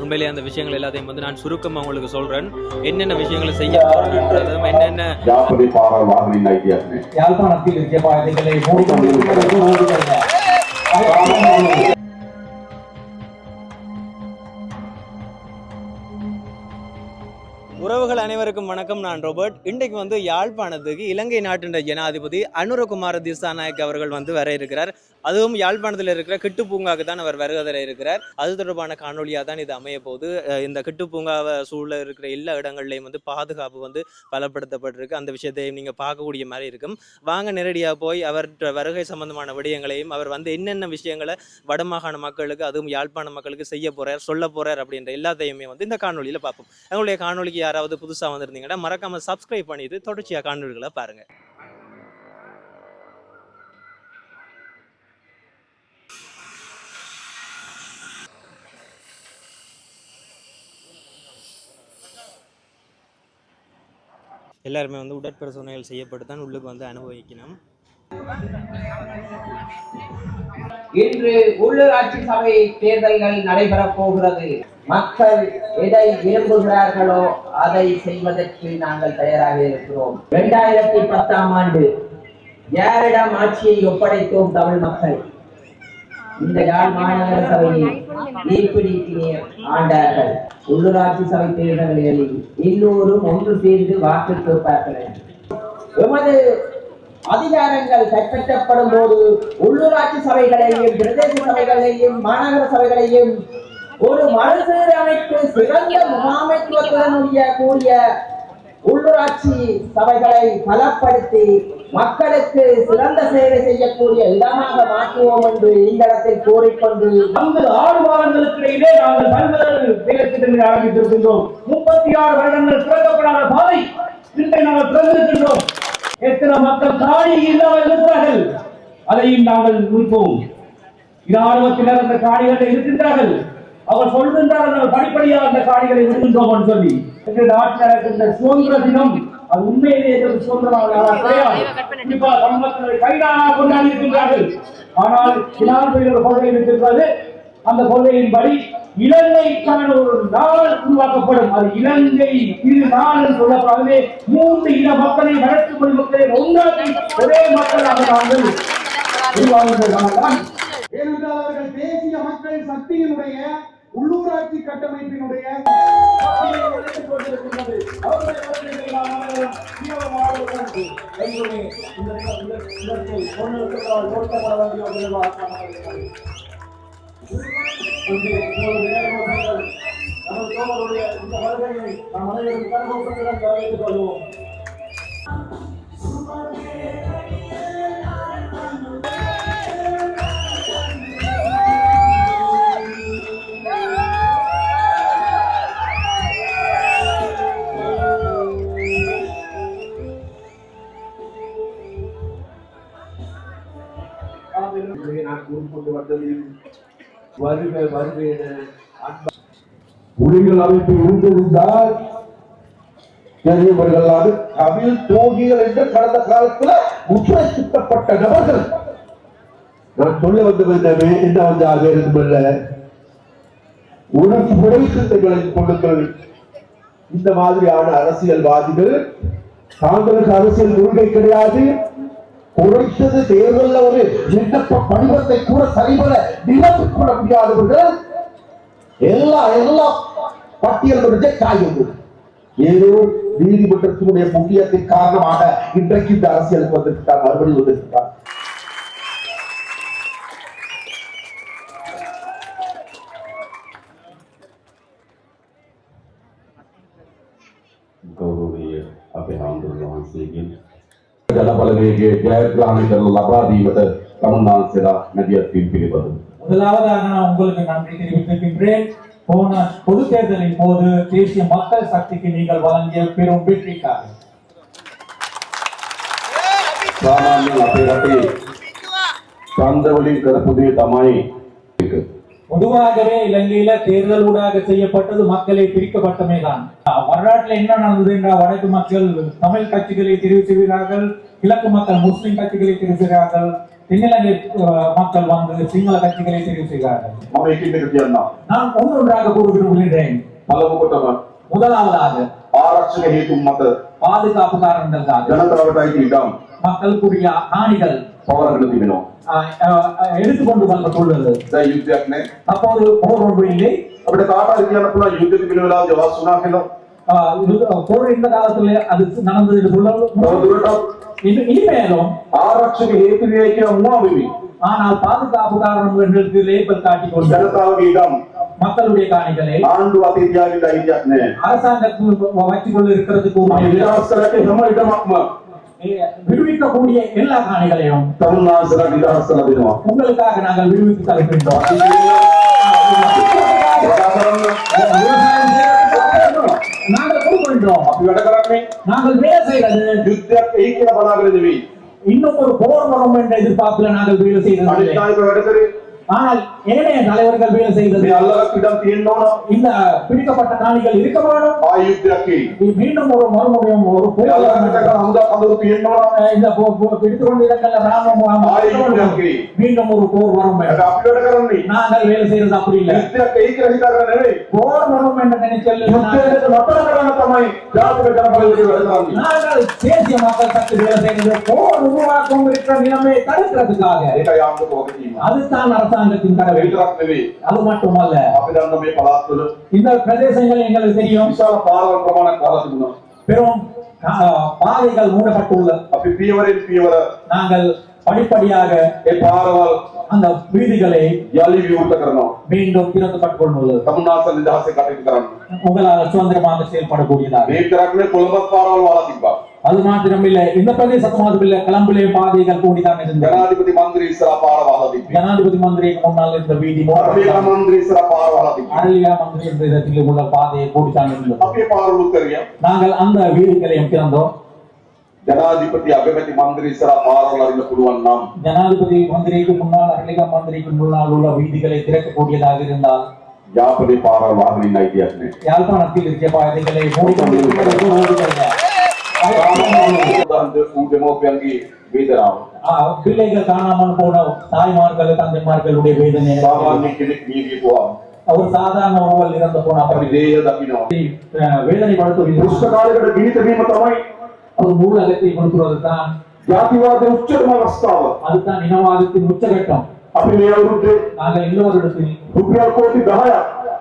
உண்மையிலே அந்த விஷயங்கள் எல்லாத்தையும் வந்து நான் சுருக்கமா உங்களுக்கு சொல்றேன். என்னென்ன விஷயங்களை செய்ய போறேன்றதும் என்னென்ன யாழ்ப்பாணத்தில் அனைவருக்கும் வணக்கம். நான் ரோபர்ட். இன்றைக்கு வந்து யாழ்ப்பாணத்துக்கு இலங்கை நாட்டின் ஜனாதிபதி அனுரகுமார திசாநாயக் அவர்கள் வந்து வர இருக்கிறார். அதுவும் யாழ்ப்பாணத்தில் இருக்கிற கிட்டு பூங்காவுக்கு தான் அவர் வருகை தர இருக்கிறார். அது தொடர்பான காணொலியாக தான் இது அமைய போது இந்த கிட்டு பூங்காவை சூழல இருக்கிற எல்லா இடங்கள்லையும் வந்து பாதுகாப்பு வந்து பலப்படுத்தப்பட்டிருக்கு. அந்த விஷயத்தையும் நீங்கள் பார்க்கக்கூடிய மாதிரி இருக்கும். வாங்க நேரடியாக போய் அவர் வருகை சம்பந்தமான விடயங்களையும் அவர் வந்து என்னென்ன விஷயங்களை வடமாகாண மக்களுக்கு அதுவும் யாழ்ப்பாண மக்களுக்கு செய்ய போகிறார் சொல்ல போகிறார் அப்படின்ற எல்லாத்தையுமே வந்து இந்த காணொலியில் பார்ப்போம். எங்களுடைய காணொலிக்கு யாராவது புது புதுசாக வந்திருந்தீங்கன்னா மறக்காம சப்ஸ்கிரைப் பண்ணிட்டு தொடர்ச்சியாக காணொலிகளை பாருங்க. எல்லாருமே வந்து உடற்பரிசோதனைகள் செய்யப்பட்டு தான் உள்ளுக்கு வந்து அனுபவிக்கணும். இன்று உள்ளூராட்சி சபை தேர்தல்கள் நடைபெறப் போகிறது. மக்கள் எதை விரும்புகிறார்களோ அதை செய்வதற்கு நாங்கள் தயாராக இருக்கிறோம். இரண்டாயிரத்தி பத்தாம் ஆண்டு யாரிடம் ஆட்சியை ஒப்படைத்தோம் தமிழ் மக்கள்? இந்த யாழ் மாநகர சபையை ஈர்ப்பிடிக்கு ஆண்டார்கள். உள்ளூராட்சி சபை தேர்தல்களில் எல்லோரும் ஒன்று சேர்ந்து வாக்கு கேட்பார்கள். எமது அதிகாரங்கள் கைப்பற்றப்படும் போது உள்ளூராட்சி சபைகளையும் பிரதேச சபைகளையும் மாநகர சபைகளையும் ஒரு மறுசீரமைப்பு சிறந்த முகாமைத்துவத்துடன் கூடிய உள்ளூராட்சி சபைகளை பலப்படுத்தி மக்களுக்கு சிறந்த சேவை செய்யக்கூடிய இடமாக மாற்றுவோம் என்று இந்த இடத்தில் கூறிக்கொண்டு அங்கு ஆறு வாரங்களுக்கு இடையிலே நாங்கள் பல்வேறு வேலை ஆரம்பித்திருக்கின்றோம். முப்பத்தி ஆறு வருடங்கள் திறக்கப்படாத பாதை இன்றை நாங்கள் திறந்திருக்கின்றோம். எத்தனை மக்கள் காணி இல்லாமல் இருக்கிறார்கள்? அதையும் நாங்கள் முடிப்போம். இராணுவத்தினர் அந்த காணிகளை இருக்கின்றார்கள். அவர் சொல்கின்றார்கள் நாங்கள் படிப்படியாக அந்த காணிகளை விடுகின்றோம் சொல்லி. நாட்டில் நடக்கின்ற சுதந்திர தினம் அது உண்மையிலேயே எங்களுக்கு சுதந்திரமாக கொண்டாடி இருக்கின்றார்கள். ஆனால் ஒரு கொள்கை இருக்கின்றது அந்த கொள்கையின்படி இலங்கைக்கான ஒரு நாள் உருவாக்கப்படும். அது இலங்கை இரு நாள் என்று சொல்லப்படாது மூன்று இன மக்களை வளர்ச்சி மொழி மக்களை ஒன்றாக்கி ஒரே மக்களாக நாங்கள் உருவாகுவதற்கான ஏனென்றால் தேசிய மக்கள் சக்தியினுடைய உள்ளூராட்சி கட்டமைப்பினுடைய அவருடைய வருகைகளை நாம் இந்த নাগপুর করতে পারতেন நோக்கப்பட வேண்டிய வருக புலிகள் அமைப்பு தமிழ் தோகிகள் என்று கடந்த காலத்துல முற்றை சுட்டப்பட்ட நபர்கள். நான் சொல்ல வந்தது என்னவே என்ன வந்து ஆக இருக்குமல்ல ஒரு முறை சிந்தைகளை கொடுங்கள் இந்த மாதிரியான அரசியல்வாதிகள் காங்கிரஸ் அரசியல் கொள்கை கிடையாது. உழைத்தது தேர்தல்ல ஒரு விண்ணப்ப படிவத்தை கூட சரிவர நிரப்பிக் கொள்ள முடியாதவர்கள் எல்லா எல்லா பட்டியல் ரிஜெக்ட் ஆகியது ஏதோ நீதிமன்றத்தினுடைய முக்கியத்தின் காரணமாக இன்றைக்கு இந்த அரசியலுக்கு வந்திருக்கிறார் மறுபடியும் வந்திருக்கிறார். ජනබලවේගයේ ජයග්‍රහණය කරන ලබා දීමට තමුන්නාන්සේලා මැදිහත් වීම පිළිබඳව முதலாவதாக நான் உங்களுக்கு நன்றி தெரிவித்திருக்கின்றேன் போன பொது தேர்தலின் போது தேசிய மக்கள் சக்திக்கு நீங்கள் வழங்கிய பெரும் வெற்றிக்காக සාමාන්‍යයෙන් අපේ රටේ ඡන්ද වලින් කරපු දේ තමයි එක. பொதுவாகவே இலங்கையில தேர்தல் ஊடாக செய்யப்பட்டது மக்களை பிரிக்கப்பட்டமேதான் தான். என்ன நடந்தது என்றால் வடக்கு மக்கள் தமிழ் கட்சிகளை தெரிவிக்கிறார்கள் கிழக்கு மக்கள் முஸ்லிம் கட்சிகளை தெரிவிக்கிறார்கள் தென்னிலங்கை மக்கள் வந்து சிங்கள கட்சிகளை தெரிவிக்கிறார்கள் நான் ஒன்றொன்றாக கூறுகிறேன் முதலாவதாக பாதுகாப்பு காரணங்களுக்காக மக்களுக்குரிய ஆணிகள். பவர்களுக்கு வினோம். எடுத்துக்கொண்டு வந்த சூழ்நிலை யுத்தம்னு அப்போது போர் ஒன்று இல்லை. அப்படி காட்டா இருக்கிறப்ப யுத்தத்துக்கு விளைவாக ஜவாப் சொன்னாங்களோ? போர் இந்த காலத்துல அது நடந்தது என்று சொல்ல இனிமேலும் ஆராய்ச்சிக்கு ஏற்றி வைக்க மூவாவிவி ஆனால் பாதுகாப்பு காரணம் என்று லேபல் காட்டிக்கொண்டு ஜனதாவுடைய இடம். மக்களுடைய காணிகளை ஆண்டு அதிதியாக அரசாங்கத்தில் வச்சுக்கொள்ள இருக்கிறதுக்கு விடுவிக்கக்கூடிய எல்லா காணிகளையும் உங்களுக்காக நாங்கள் விடுவித்து தருகின்றோம். நாங்கள் கொடுக்கின்றோம். நாங்கள் வேலை செய்யறது யுத்தம் இன்னும் ஒரு போர் வரும் என்ற எதிர்பார்ப்புல நாங்கள் வேலை செய்து ஆனால் ஏனைய தலைவர்கள் வேலை செய்தது எல்லாவற்றிடம் தீண்டோம் இந்த பிடிக்கப்பட்ட காணிகள் இருக்க வேண்டும் ஆயுத்திரக்கு மீண்டும் ஒரு மறுமுறையும் ஒரு இந்த பிடித்துக் கொண்டிருக்கிற ராமம் மீண்டும் ஒரு போர் வரும் நாங்கள் வேலை செய்யறது அப்படி இல்லை. போர் வரும் என்று நினைச்சல் நாங்கள் தேசிய மக்கள் சக்தி வேலை செய்கிறது போர் உருவாக்கும் இருக்கிற நிலைமையை தடுக்கிறதுக்காக. அதுதான் அரசாங்கத்தின் விதிராக் நிதி அது மட்டுமல்ல. அபிதண்டமே பலாத்துது இந்த பிரதேசங்கள் எங்களுக்கு தெரியும். விசால பாரதமான காலத்துக்கு பெரும் பாதைகள் மூடப்பட்டுள்ள. அப்படி பியவரில் பியவர நாங்கள் படிப்படியாக பாரவால். அந்த வீதிகளை எழுவி ஊட்டக்கிறோம் மீண்டும் திறந்துபட்டுள்ளது தமிழ்நாட்டில் இந்த ஆசை காட்டிருக்கிறாங்க உங்களால் சுதந்திரமாக செயல்படக்கூடியதாக. வீட்டிற்கு குழம்பத் பாரவால் வாழ அது மாத்திரமில்ல. இந்த பிரதேச மாத்திரமில்ல கிளம்பிலே பாதைகள் கூடிதான் இருந்தது. ஜனாதிபதி மந்திரி சிறப்பாக ஜனாதிபதி மந்திரிக்கு முன்னால் இருந்த வீதி மந்திரி சிறப்பாக அருளியா மந்திரி என்ற இடத்தில் உள்ள பாதையை கூடிதான் இருந்தது. நாங்கள் அந்த வீதிகளையும் திறந்தோம். ஜனாதிபதி அபிமதி மந்திரி சிறப்பாக அறிந்து நாம். ஜனாதிபதி மந்திரிக்கு முன்னால் அருளியா மந்திரிக்கு முன்னால் உள்ள வீதிகளை திறக்கக்கூடியதாக இருந்தால் யாப்பதி பாரல் வாகனின் யாழ்ப்பாணத்தில் இருக்க பாதைகளை மூடிக்கொண்டிருக்கிறது பிள்ளைகள் காணாமல் போன தாய்மார்கள் தந்தைமார்களுடைய வேதனை ಅವರು ಸಾಧಾರಣ ಓವಲ್ಲಿ ಇರಂತ ಪೋನ ವೇದನೆ ಪಡುತ್ತೀವಿ ಪುಸ್ತಕಾಲಗಳ ಗಣಿತ ನೇಮಕವಾಗಿ ಅವರು ಮೂಲ ಅಗತ್ಯ ಕೊಡುತ್ತಾರೆ ಅದನ್ನ ಜಾತಿವಾದ ಉಚ್ಚತಮ ಪ್ರಸ್ತಾವ ಅದನ್ನ ನಿನವಾಗುತ್ತೆ ಮುಚ್ಚಘಟ್ಟ ಅಭಿನಯ ನಾಗ ಇನ್ನೊಂದು ರುಪಿಯಾ ಕೋಟಿ ದಹಾಯ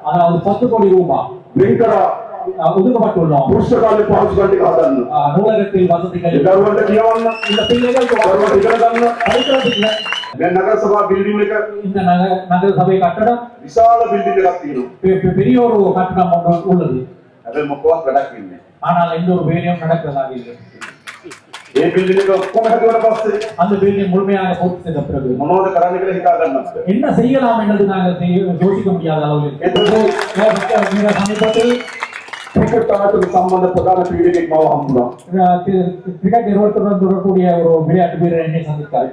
ಅದ ಒಂದು ಪತ್ತು ಕೋಟಿ ರೂಪ ಭಯಂಕರ எல்லோரிடத்தில் රුපියල් කෝටි 10ක් அதாவது பத்து கோடி ரூபாய் වෙන් කරා அஹ், ஒதுக்கப்பட்டுள்ளோம் පුස්තකාලේ පාවිච්චි කරන්න හදන්න. அஹ், நூலகத்தில் வசதிகள் ඒ දරුවන්ට කියවන්න, இந்த பிள்ளைகளுக்கு දරුවන්ට ඉගෙන ගන්න. படிக்கிறதுக்கு දැන් නගර සභා බිල්ඩින් එක இந்த நகர நகர சபை கட்டடம் විශාල බිල්ඩින් එකක් තියෙනවා. பெ- பெ- பெரிய ஒரு கட்டடம் ஒன்று உள்ளது හැබැයි මොකවත් වැඩක් වෙන්නේ නැහැ. ஆனால் எந்த ஒரு வேலையும் நடக்கிறதாக இல்லை ඒ බිල්ඩින් එක ඔක්කොම හැදුවට පස්සේ அந்த வேலையை முழுமையாக பூர்த்தி செய்த பிறகு මොනවද කරන්න කියලා හිතා ගන්නත් බැහැ. என்ன செய்யலாம் என்பது நாங்கள் செய்ய- யோசிக்க முடியாத அளவில் එතකොට மிக சமீபத்தில் கிரிக்கெட் தளத்துக்கு சம்பந்தப்பட்டான பீடிகை மாவகம்னா கிரிக்கெட் நிறுவனத்துடன் தொடர்புடைய ஒரு விளையாட்டு வீரர் என்னை சந்தித்தார்.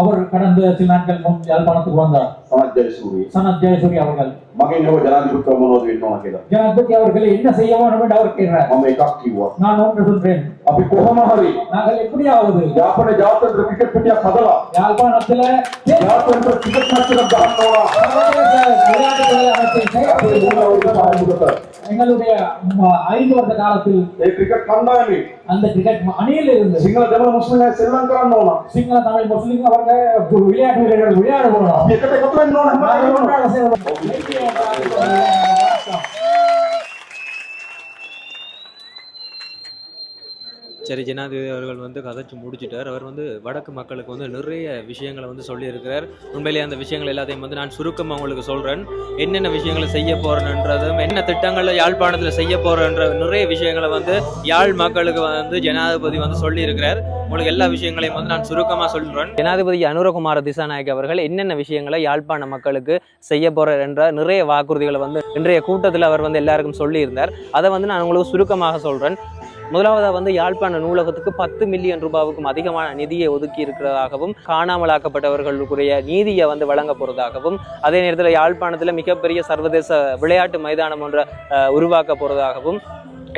அவர் கடந்த சில நாட்கள் முன் யாழ்ப்பாணத்துக்கு வந்தார். சனத் ஜெயசூரி. சனத் ஜெயசூரி அவர்கள். மகனோ ஜனாதிபதி மனோது என்ன ஜனாதிபதி அவர்களை என்ன செய்ய வேண்டும் என்று அவர் கேட்டார். நம்மை காக்கிவா நான் ஒன்று சொல்றேன். அப்படி கோபமாகவே நாங்கள் எப்படியாவது யாழ்ப்பாண ஜாத்தன்ற கிரிக்கெட் பற்றியா கதலாம் யாழ்ப்பாணத்துல ஜாத்தன்ற கிரிக்கெட் மேட்ச் நடத்தலாம் அமைச்சர் எங்களுடைய ஐந்து வருட காலத்தில் கிரிக்கெட் கண்டாமி அந்த கிரிக்கெட் அணியில் இருந்து சிங்கள தமிழ் முஸ்லிம் ஸ்ரீலங்கன் சிங்கள தமிழ் முஸ்லிம் அவங்க விளையாட்டு வீரர்கள் விளையாடுகிறோம் சரி ஜனாதிபதி அவர்கள் வந்து கதைச்சு முடிச்சிட்டார். அவர் வந்து வடக்கு மக்களுக்கு வந்து நிறைய விஷயங்களை வந்து சொல்லியிருக்கிறார். உண்மையிலேயே அந்த விஷயங்கள் எல்லாத்தையும் வந்து நான் சுருக்கமாக உங்களுக்கு சொல்கிறேன் என்னென்ன விஷயங்களை செய்ய போகிறேன்றதும் என்ன திட்டங்களை யாழ்ப்பாணத்தில் செய்ய போகிறேன்ற நிறைய விஷயங்களை வந்து யாழ் மக்களுக்கு வந்து ஜனாதிபதி வந்து சொல்லியிருக்கிறார். உங்களுக்கு எல்லா விஷயங்களையும் வந்து நான் சுருக்கமாக சொல்கிறேன் ஜனாதிபதி அனுரகுமார திசாநாயக் அவர்கள் என்னென்ன விஷயங்களை யாழ்ப்பாண மக்களுக்கு செய்ய போகிறார் என்ற நிறைய வாக்குறுதிகளை வந்து இன்றைய கூட்டத்தில் அவர் வந்து எல்லாருக்கும் சொல்லியிருந்தார். அதை வந்து நான் உங்களுக்கு சுருக்கமாக சொல்கிறேன் முதலாவதாக வந்து யாழ்ப்பாண நூலகத்துக்கு பத்து மில்லியன் ரூபாவுக்கும் அதிகமான நிதியை ஒதுக்கி இருக்கிறதாகவும் காணாமலாக்கப்பட்டவர்களுக்குரிய நீதியை வந்து வழங்க போகிறதாகவும் அதே நேரத்தில் யாழ்ப்பாணத்தில் மிகப்பெரிய சர்வதேச விளையாட்டு மைதானம் ஒன்றை அஹ், உருவாக்க போறதாகவும்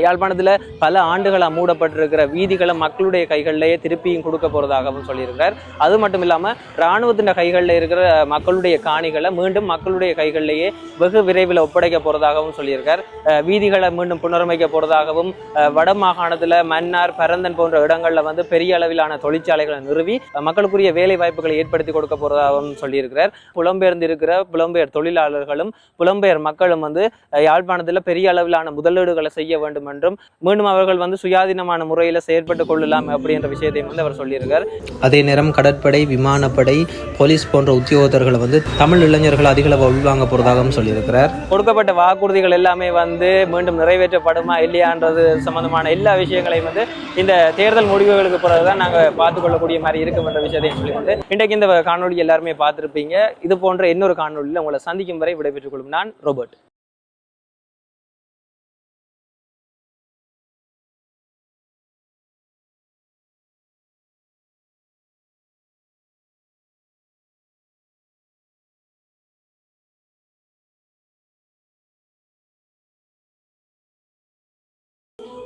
யாழ்ப்பாணத்தில் பல ஆண்டுகளாக மூடப்பட்டிருக்கிற வீதிகளை மக்களுடைய கைகளிலேயே திருப்பியும் கொடுக்க போறதாகவும் சொல்லியிருக்கிறார் அது மட்டும் இல்லாமல் இராணுவத்தின் கைகளில் இருக்கிற மக்களுடைய காணிகளை மீண்டும் மக்களுடைய கைகளிலேயே வெகு விரைவில் ஒப்படைக்க போறதாகவும் சொல்லியிருக்கார். வீதிகளை மீண்டும் புனரமைக்க போறதாகவும் வட மாகாணத்தில் மன்னார் பரந்தன் போன்ற இடங்களில் வந்து பெரிய அளவிலான தொழிற்சாலைகளை நிறுவி மக்களுக்குரிய வேலை வாய்ப்புகளை ஏற்படுத்தி கொடுக்க போகிறதாகவும் சொல்லியிருக்கிறார். புலம்பெயர்ந்து இருக்கிற புலம்பெயர் தொழிலாளர்களும் புலம்பெயர் மக்களும் வந்து யாழ்ப்பாணத்தில் பெரிய அளவிலான முதலீடுகளை செய்ய வேண்டும் என்றும் மீண்டும் அவர்கள் வந்து சுயாதீனமான முறையில் செயற்பட்டுக் கொள்ளலாம் அப்படின்ற விஷயத்தையும் வந்து அவர் சொல்லியிருக்கார். அதே நேரம் கடற்படை விமானப்படை போலீஸ் போன்ற உத்தியோகத்தர்களை வந்து தமிழ் இளைஞர்கள் அதிக அளவு உள்வாங்க போகிறதாகவும் சொல்லியிருக்கிறார். கொடுக்கப்பட்ட வாக்குறுதிகள் எல்லாமே வந்து மீண்டும் நிறைவேற்றப்படுமா இல்லையான்றது சம்பந்தமான எல்லா விஷயங்களையும் வந்து இந்த தேர்தல் முடிவுகளுக்கு பிறகுதான் நாங்கள் பார்த்து கொள்ளக்கூடிய மாதிரி இருக்கும் என்ற விஷயத்தையும் சொல்லி வந்து இன்றைக்கு இந்த காணொலி எல்லாருமே பார்த்துருப்பீங்க. இது போன்ற இன்னொரு காணொலியில் உங்களை சந்திக்கும் வரை விடைபெற்றுக் கொள்ளும் நான் ரோபர்ட்.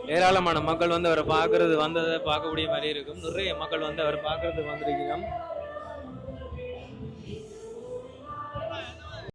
ஏராளமான மக்கள் வந்து அவரை பார்க்கறது வந்ததை பார்க்கக்கூடிய மாதிரி இருக்கும். நிறைய மக்கள் வந்து அவரை பார்க்கறது வந்திருக்கிறோம்.